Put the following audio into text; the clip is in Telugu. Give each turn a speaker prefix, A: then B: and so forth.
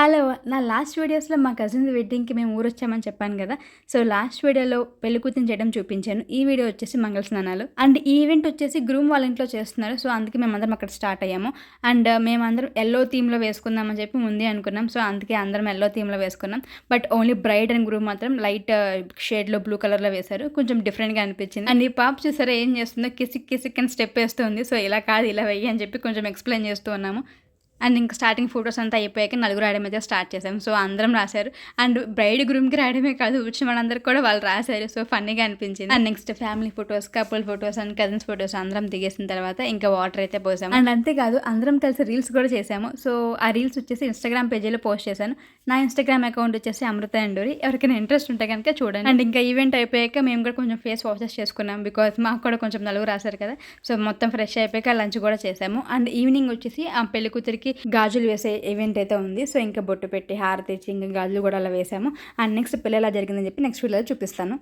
A: హలో నా లాస్ట్ వీడియోస్లో మా కజిన్స్ వెడ్డింగ్కి మేము ఊరు వచ్చామని చెప్పాను కదా. సో లాస్ట్ వీడియోలో పెళ్ళి కూతురు చేయడం చూపించాను. ఈ వీడియో వచ్చేసి మంగళ స్నానాలు అండ్ ఈ ఈవెంట్ వచ్చేసి గ్రూమ్ వాళ్ళ ఇంట్లో చేస్తున్నారు. సో అందుకే మేమందరం అక్కడ స్టార్ట్ అయ్యాము. అండ్ మేమందరం ఎల్లో థీమ్లో వేసుకుందామని చెప్పి ముందే అనుకున్నాం. సో అందుకే అందరం ఎల్లో థీమ్లో వేసుకున్నాం. But only bride and groom మాత్రం లైట్ షేడ్లో బ్లూ కలర్లో వేశారు. కొంచెం డిఫరెంట్గా అనిపించింది. అండ్ ఈ పాప చూసారా ఏం చేస్తుందో? కిసిక్ కిసిక్ అని స్టెప్ వేస్తుంది సో ఇలా కాదు ఇలా వెయ్యి అని చెప్పి కొంచెం ఎక్స్ప్లెయిన్ చేస్తూ ఉన్నాము. అండ్ ఇంకా స్టార్టింగ్ ఫొటోస్ అంతా అయిపోయాక నలుగురు రాయడం అయితే స్టార్ట్ చేసాం సో అందరం రాశారు. అండ్ బ్రైడ్ గ్రూమ్కి రాయడమే కాదు వచ్చిన వాళ్ళందరికీ కూడా వాళ్ళు రాశారు. సో ఫన్నీగా అనిపించింది. And next family photos couple photos and cousins photos అందరం దిగేసిన తర్వాత ఇంకా వాటర్ అయితే పోసాము. అండ్ అంతేకాదు అందరం కలిసి రీల్స్ కూడా చేసాము. సో ఆ రీల్స్ వచ్చేసి ఇన్స్టాగ్రామ్ పేజీలో పోస్ట్ చేశాను. నా ఇన్స్టాగ్రామ్ అకౌంట్ వచ్చేసి అమృత అండూరి ఎవరికైనా ఇంట్రెస్ట్ ఉంటే కనుక చూడండి. అండ్ ఇంకా ఈవెంట్ అయిపోయాక మేము కూడా కొంచెం ఫేస్ వాషెస్ చేసుకున్నాం బికాస్ మాకు కూడా కొంచెం నలుగురు రాశారు కదా. సో మొత్తం ఫ్రెష్ అయిపోయాక లంచ్ కూడా చేసాము. అండ్ ఈవినింగ్ వచ్చేసి ఆ పెళ్ళి కూతురికి గాజులు వేసే ఈవెంట్ అయితే ఉంది. సో ఇంకా బొట్టు పెట్టి హారతి ఇచ్చి ఇంకా గాజులు కూడా అలా వేసాము. అండ్ నెక్స్ట్ పెళ్ళి జరిగిందని చెప్పి నెక్స్ట్ వీడియోలో చూపిస్తాను.